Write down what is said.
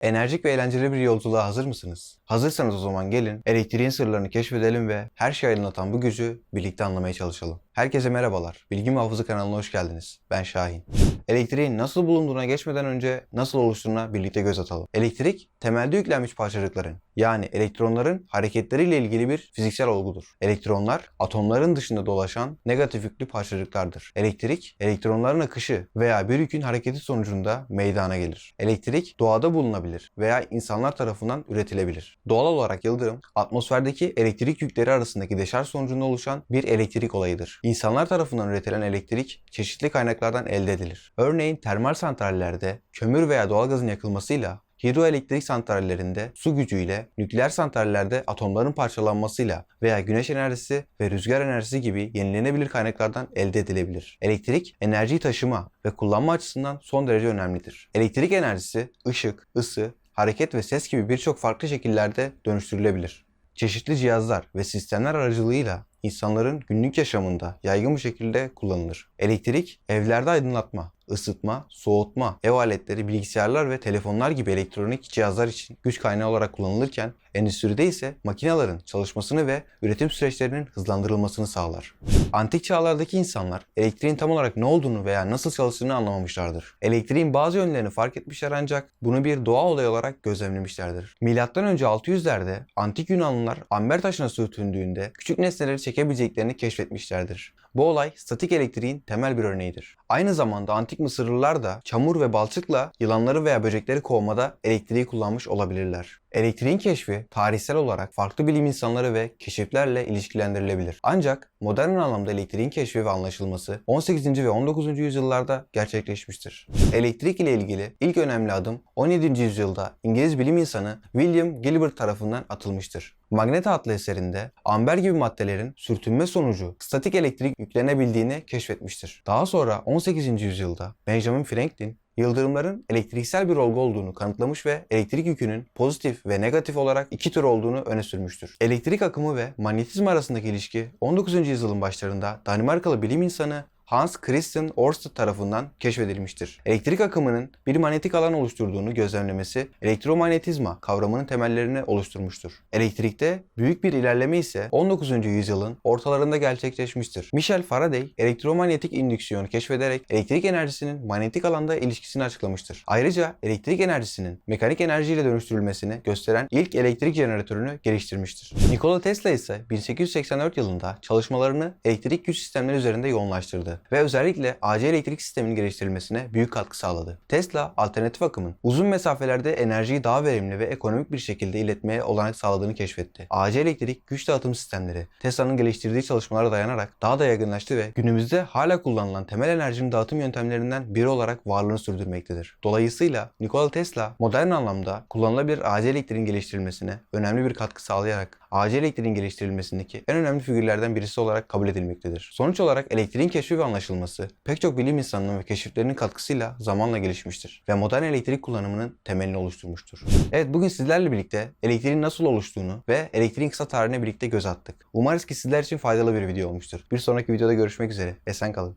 Enerjik ve eğlenceli bir yolculuğa hazır mısınız? Hazırsanız o zaman gelin elektriğin sırlarını keşfedelim ve her şeyi aydınlatan bu gücü birlikte anlamaya çalışalım. Herkese merhabalar. Bilgi Muhafızı kanalına hoş geldiniz. Ben Şahin. Elektriğin nasıl bulunduğuna geçmeden önce nasıl oluştuğuna birlikte göz atalım. Elektrik, temelde yüklenmiş parçacıkların yani elektronların hareketleriyle ilgili bir fiziksel olgudur. Elektronlar, atomların dışında dolaşan negatif yüklü parçacıklardır. Elektrik, elektronların akışı veya bir yükün hareketi sonucunda meydana gelir. Elektrik, doğada bulunabilir veya insanlar tarafından üretilebilir. Doğal olarak yıldırım, atmosferdeki elektrik yükleri arasındaki deşarj sonucunda oluşan bir elektrik olayıdır. İnsanlar tarafından üretilen elektrik çeşitli kaynaklardan elde edilir. Örneğin termal santrallerde kömür veya doğalgazın yakılmasıyla Hidroelektrik santrallerinde su gücüyle, nükleer santrallerde atomların parçalanmasıyla veya güneş enerjisi ve rüzgar enerjisi gibi yenilenebilir kaynaklardan elde edilebilir. Elektrik, enerjiyi taşıma ve kullanma açısından son derece önemlidir. Elektrik enerjisi, ışık, ısı, hareket ve ses gibi birçok farklı şekillerde dönüştürülebilir. Çeşitli cihazlar ve sistemler aracılığıyla insanların günlük yaşamında yaygın bir şekilde kullanılır. Elektrik, evlerde aydınlatma, ısıtma, soğutma, ev aletleri, bilgisayarlar ve telefonlar gibi elektronik cihazlar için güç kaynağı olarak kullanılırken endüstride ise makinelerin çalışmasını ve üretim süreçlerinin hızlandırılmasını sağlar. Antik çağlardaki insanlar elektriğin tam olarak ne olduğunu veya nasıl çalıştığını anlamamışlardır. Elektriğin bazı yönlerini fark etmişler ancak bunu bir doğa olayı olarak gözlemlemişlerdir. Milattan önce 600'lerde antik Yunanlılar amber taşına sürtündüğünde küçük nesneleri çekebileceklerini keşfetmişlerdir. Bu olay statik elektriğin temel bir örneğidir. Aynı zamanda antik Mısırlılar da çamur ve balçıkla yılanları veya böcekleri kovmada elektriği kullanmış olabilirler. Elektriğin keşfi tarihsel olarak farklı bilim insanları ve keşiflerle ilişkilendirilebilir. Ancak modern anlamda elektriğin keşfi ve anlaşılması 18. ve 19. yüzyıllarda gerçekleşmiştir. Elektrik ile ilgili ilk önemli adım 17. yüzyılda İngiliz bilim insanı William Gilbert tarafından atılmıştır. Magneta adlı eserinde amber gibi maddelerin sürtünme sonucu statik elektrik yüklenebildiğini keşfetmiştir. Daha sonra 18. yüzyılda Benjamin Franklin yıldırımların elektriksel bir olgu olduğunu kanıtlamış ve elektrik yükünün pozitif ve negatif olarak iki tür olduğunu öne sürmüştür. Elektrik akımı ve manyetizma arasındaki ilişki 19. yüzyılın başlarında Danimarkalı bilim insanı Hans Christian Ørsted tarafından keşfedilmiştir. Elektrik akımının bir manyetik alan oluşturduğunu gözlemlemesi elektromanyetizma kavramının temellerini oluşturmuştur. Elektrikte büyük bir ilerleme ise 19. yüzyılın ortalarında gerçekleşmiştir. Michel Faraday elektromanyetik indüksiyonu keşfederek elektrik enerjisinin manyetik alanda ilişkisini açıklamıştır. Ayrıca elektrik enerjisinin mekanik enerjiyle dönüştürülmesini gösteren ilk elektrik jeneratörünü geliştirmiştir. Nikola Tesla ise 1884 yılında çalışmalarını elektrik güç sistemleri üzerinde yoğunlaştırdı ve özellikle AC elektrik sisteminin geliştirilmesine büyük katkı sağladı. Tesla, alternatif akımın uzun mesafelerde enerjiyi daha verimli ve ekonomik bir şekilde iletmeye olanak sağladığını keşfetti. AC elektrik güç dağıtım sistemleri Tesla'nın geliştirdiği çalışmalara dayanarak daha da yaygınlaştı ve günümüzde hala kullanılan temel enerjinin dağıtım yöntemlerinden biri olarak varlığını sürdürmektedir. Dolayısıyla Nikola Tesla modern anlamda kullanılabilir AC elektriğin geliştirilmesine önemli bir katkı sağlayarak AC elektriğin geliştirilmesindeki en önemli figürlerden birisi olarak kabul edilmektedir. Sonuç olarak elektriğin keşfi ve anlaşılması pek çok bilim insanının ve keşiflerinin katkısıyla zamanla gelişmiştir ve modern elektrik kullanımının temelini oluşturmuştur. Evet bugün sizlerle birlikte elektriğin nasıl oluştuğunu ve elektriğin kısa tarihine birlikte göz attık. Umarız ki sizler için faydalı bir video olmuştur. Bir sonraki videoda görüşmek üzere. Esen kalın.